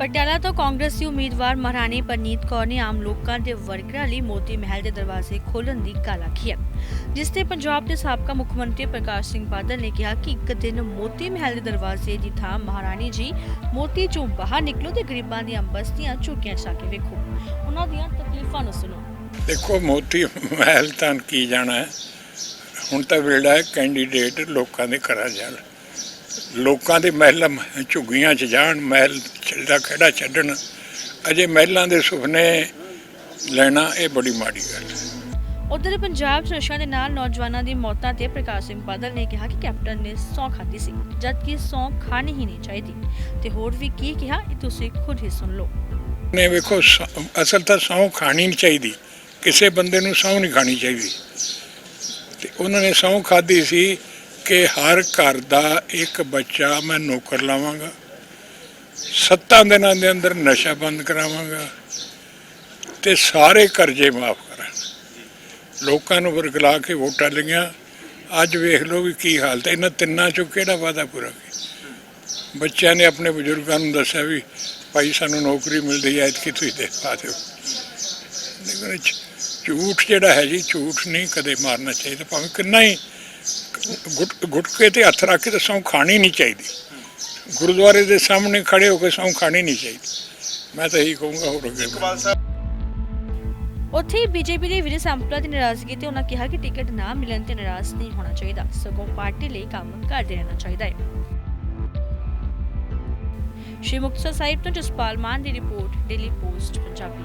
ਪਟਿਆਲਾ ਤੋਂ ਕਾਂਗਰਸੀ ਉਮੀਦਵਾਰ ਮਹਾਰਾਣੀ ਪਰਨੀਤ ਕੌਰ ਨੇ ਆਮ ਲੋਕਾਂ ਦੇ ਵਰਕਰਾਂ ਲਈ ਮੋਤੀ ਮਹਿਲ ਦੇ ਦਰਵਾਜ਼ੇ ਖੋਲ੍ਹਣ ਦੀ ਗੱਲ ਆਖੀ ਹੈ, ਜਿਸ ਤੇ ਪੰਜਾਬ ਦੇ ਸਾਬਕਾ ਮੁੱਖ ਮੰਤਰੀ ਪ੍ਰਕਾਸ਼ ਸਿੰਘ ਬਾਦਲ ਨੇ ਕਿਹਾ ਕਿ ਇੱਕ ਦਿਨ ਮੋਤੀ ਮਹਿਲ ਦੇ ਦਰਵਾਜ਼ੇ ਦੀ ਥਾਂ ਮਹਾਰਾਣੀ ਜੀ ਮੋਤੀ ਚੋਂ ਬਾਹਰ ਨਿਕਲੋ ਤੇ ਗਰੀਬਾਂ ਦੀਆਂ ਬਸਤੀਆਂ ਝੁਕੀਆਂ ਚਾ ਕੇ ਵੇਖੋ। ਉਹਨਾਂ ਦੀਆਂ ਤਕਲੀਫਾਂ ਨੂੰ ਸੁਣੋ। ਦੇਖੋ ਮੋਤੀ ਮਹਿਲ ਤਾਂ ਕੀ ਜਾਣਾ ਹੈ? ਹੁਣ ਤਾਂ ਵੇਲਾ ਹੈ, ਕੈਂਡੀਡੇਟ ਲੋਕਾਂ ਦੇ ਘਰਾਂ ਜਾਣ। ਲੋਕਾਂ ਦੇ ਮਹਿਲ ਝੁੱਗੀਆਂ 'ਚ ਜਾਣ ਮਹਿਲ ਛੱਡਾ ਖੜਾ ਛੱਡਣ। ਅਜੇ ਮਹਿਲਾਂ ਦੇ ਸੁਪਨੇ ਲੈਣਾ ਇਹ ਬੜੀ ਮਾੜੀ ਗੱਲ ਹੈ। ਉਧਰ ਪੰਜਾਬ 'ਚ ਦੇ ਨਾਲ ਨੌਜਵਾਨਾਂ ਦੀ ਮੌਤਾਂ ਤੇ ਪ੍ਰਕਾਸ਼ ਸਿੰਘ ਬਾਦਲ ਨੇ ਕਿਹਾ ਕਿ ਕੈਪਟਨ ਨੇ ਸੌਂ ਖਾਧੀ ਸੀ ਜਦਕਿ ਸੌਂ ਖਾਣੀ ਹੀ ਨਹੀਂ ਚਾਹੀਦੀ। ਤੇ ਹੋਰ ਵੀ ਕੀ ਕਿਹਾ ਇਹ ਤੁਸੀਂ ਖੁਦ ਹੀ ਸੁਣ ਲਓ। ਨੇ ਵੇਖੋ ਅਸਲ ਤਾਂ ਸਹੁੰ ਖਾਣੀ ਨਹੀਂ ਚਾਹੀਦੀ। ਕਿਸੇ ਬੰਦੇ ਨੂੰ ਸਹੁੰ ਨਹੀਂ ਖਾਣੀ ਚਾਹੀਦੀ। ਤੇ ਉਹਨਾਂ ਨੇ ਸਹੁੰ ਖਾਧੀ ਸੀ ਕਿ ਹਰ ਘਰ ਦਾ ਇੱਕ ਬੱਚਾ ਮੈਂ ਨੌਕਰ ਲਾਵਾਂਗਾ। ਸੱਤਾਂ ਦਿਨਾਂ ਦੇ ਅੰਦਰ ਨਸ਼ਾ ਬੰਦ ਕਰਾਵਾਂਗਾ ਤੇ ਸਾਰੇ ਕਰਜ਼ੇ ਮਾਫ ਕਰਾਂ ਲੋਕਾਂ ਨੂੰ ਵਰਗਲਾ ਕੇ ਵੋਟਾਂ ਲਈਆਂ। ਅੱਜ ਵੇਖ ਲਓ ਵੀ ਕੀ ਹਾਲਤ ਹੈ। ਇਹਨਾਂ ਤਿੰਨਾਂ ਚੋਂ ਕਿਹੜਾ ਵਾਅਦਾ ਪੂਰਾ ਕੀਤਾ ਬੱਚਿਆਂ ਨੇ ਆਪਣੇ ਬਜ਼ੁਰਗਾਂ ਨੂੰ ਦੱਸਿਆ ਵੀ ਭਾਈ ਸਾਨੂੰ ਨੌਕਰੀ ਮਿਲਦੀ ਹੈ ਇਤਕੀ ਤੁਸੀਂ ਦੇ ਪਾ ਦਿਓ। ਲੇਕਿਨ ਝੂਠ ਜਿਹੜਾ ਹੈ ਜੀ, ਝੂਠ ਨਹੀਂ ਕਦੇ ਮਾਰਨਾ ਚਾਹੀਦਾ। ਭਾਵੇਂ ਕਿੰਨਾ ਹੀ ਗੁਟਕੇ ਤੇ ਹੱਥ ਰੱਖ ਕੇ ਤਾਂ ਖਾਣੀ ਨਹੀਂ ਚਾਹੀਦੀ। ਗੁਰਦੁਆਰੇ ਦੇ ਸਾਹਮਣੇ ਖੜੇ ਹੋ ਕੇ ਸਹੁੰ ਖਾਣੀ ਨਹੀਂ ਚਾਹੀਦੀ। ਮੈਂ ਤਾਂ ਇਹੀ ਕਹੂੰਗਾ ਹੋਰ ਅੱਗੇ ਉੱਥੇ ਬੀਜੇਪੀ ਦੇ ਵਿਜੇ ਸੰਪਲਾ ਦੀ ਨਾਰਾਜ਼ਗੀ ਤੇ ਉਹਨਾਂ ਕਿਹਾ ਕਿ ਟਿਕਟ ਨਾ ਮਿਲਣ ਤੇ ਨਾਰਾਜ਼ ਨਹੀਂ ਹੋਣਾ ਚਾਹੀਦਾ। ਸਗੋਂ ਪਾਰਟੀ ਲਈ ਕੰਮ ਕਰਦੇ ਰਹਿਣਾ ਚਾਹੀਦਾ ਹੈ। ਸ਼੍ਰੀ ਮੁਕਤਸਰ ਸਾਹਿਬ ਤੋਂ ਜਸਪਾਲ ਮਾਨ ਦੀ report daily post Punjabi.